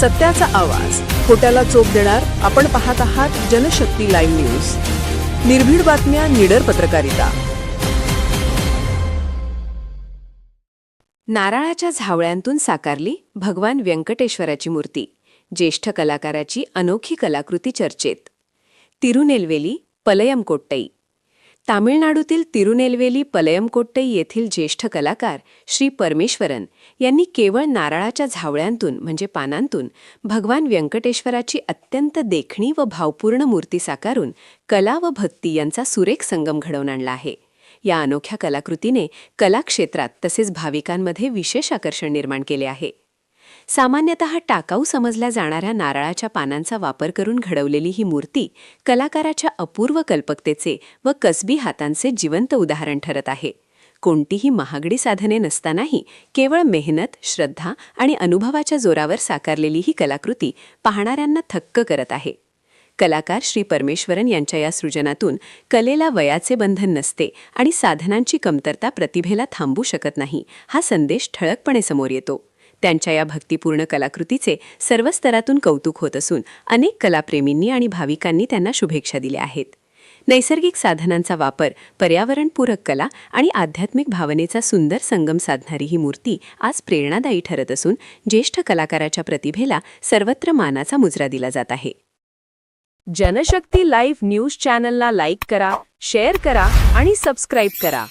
सत्याचा आवाज. खोट्याला चोप देणार आपण पाहत आहात जनशक्ती लाईव्ह न्यूज. निर्भीड बातम्या निडर पत्रकारिता. नारळाच्या झावळ्यांतून साकारली भगवान व्यंकटेश्वराची मूर्ती ज्येष्ठ कलाकाराची अनोखी कलाकृती चर्चेत. तिरुनेलवेली पलयमकोट्टई. तामिळनाडूतील तिरुनेलवेली पलयमकोट्टई येथील ज्येष्ठ कलाकार श्री परमेश्वरन यांनी केवळ नारळाच्या झावळ्यांतून म्हणजे पानांतून भगवान व्यंकटेश्वराची अत्यंत देखणी व भावपूर्ण मूर्ती साकारून कला व भक्ती यांचा सुरेख संगम घडवून आणला आहे. या अनोख्या कलाकृतीने कलाक्षेत्रात तसेच भाविकांमध्ये विशेष आकर्षण निर्माण केले आहे. सामान्यतः टाकाऊ समजल्या जाणाऱ्या नारळाच्या पानांचा वापर करून घडवलेली ही मूर्ती कलाकाराच्या अपूर्व कल्पकतेचे व कसबी हातांचे जिवंत उदाहरण ठरत आहे. कोणतीही महागडी साधने नसतानाही केवळ मेहनत श्रद्धा आणि अनुभवाच्या जोरावर साकारलेली ही कलाकृती पाहणाऱ्यांना थक्क करत आहे. कलाकार श्री परमेश्वरन यांच्या या सृजनातून कलेला वयाचे बंधन नसते आणि साधनांची कमतरता प्रतिभेला थांबू शकत नाही हा संदेश ठळकपणे समोर येतो. त्यांच्या या भक्तिपूर्ण कलाकृतीचे सर्व स्तरातून कौतुक होत असून अनेक कलाप्रेमींनी आणि भाविकांनी त्यांना शुभेच्छा दिल्या आहेत. नैसर्गिक साधनांचा वापर पर्यावरणपूरक कला आणि आध्यात्मिक भावनेचा सुंदर संगम साधणारी ही मूर्ती आज प्रेरणादायी ठरत असून ज्येष्ठ कलाकाराच्या प्रतिभेला सर्वत्र मानाचा मुजरा दिला जात आहे. जनशक्ती लाईव्ह न्यूज चॅनलला लाईक करा शेअर करा आणि सबस्क्राईब करा.